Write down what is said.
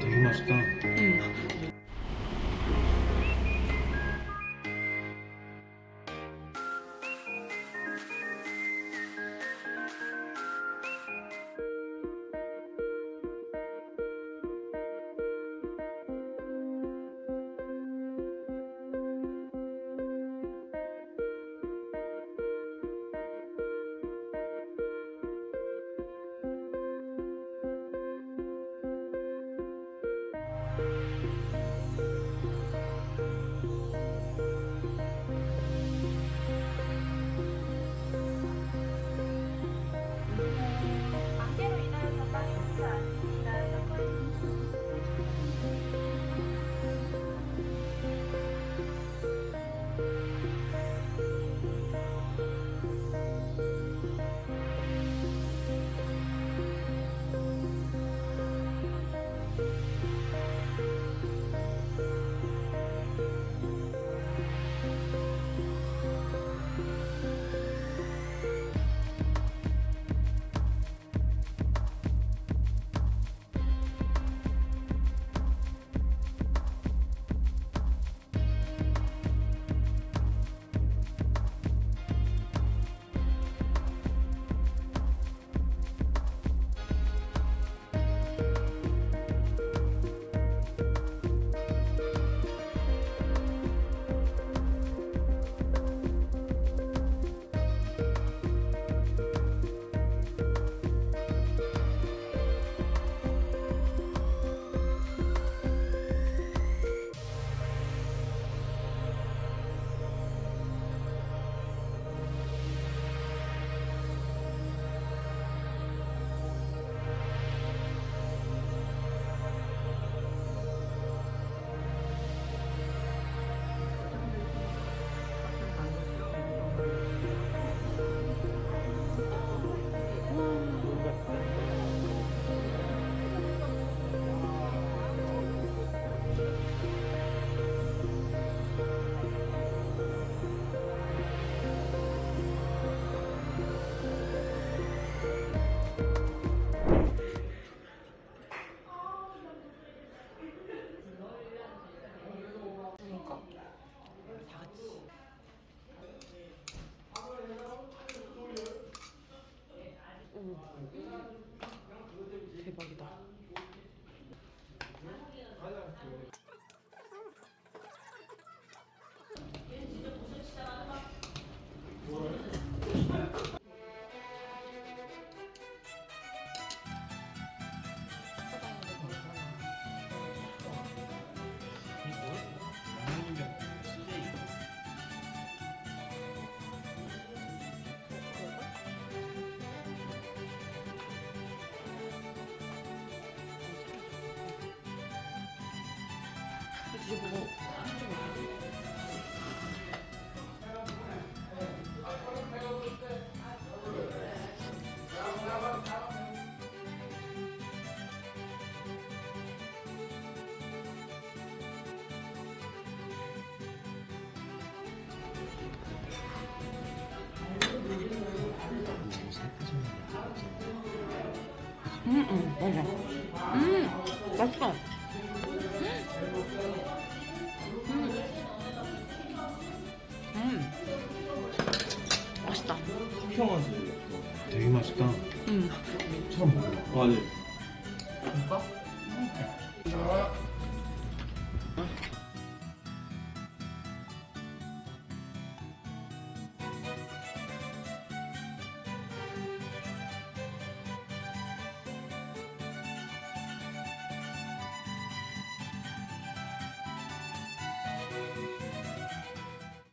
と言いました。うん 오. 대박이다. 뒤집어보. 음, 음, 맞아. 음, 맛있어. 평하지. 되게 맛있다. 음. 처음 먹어. 맞아. 이거?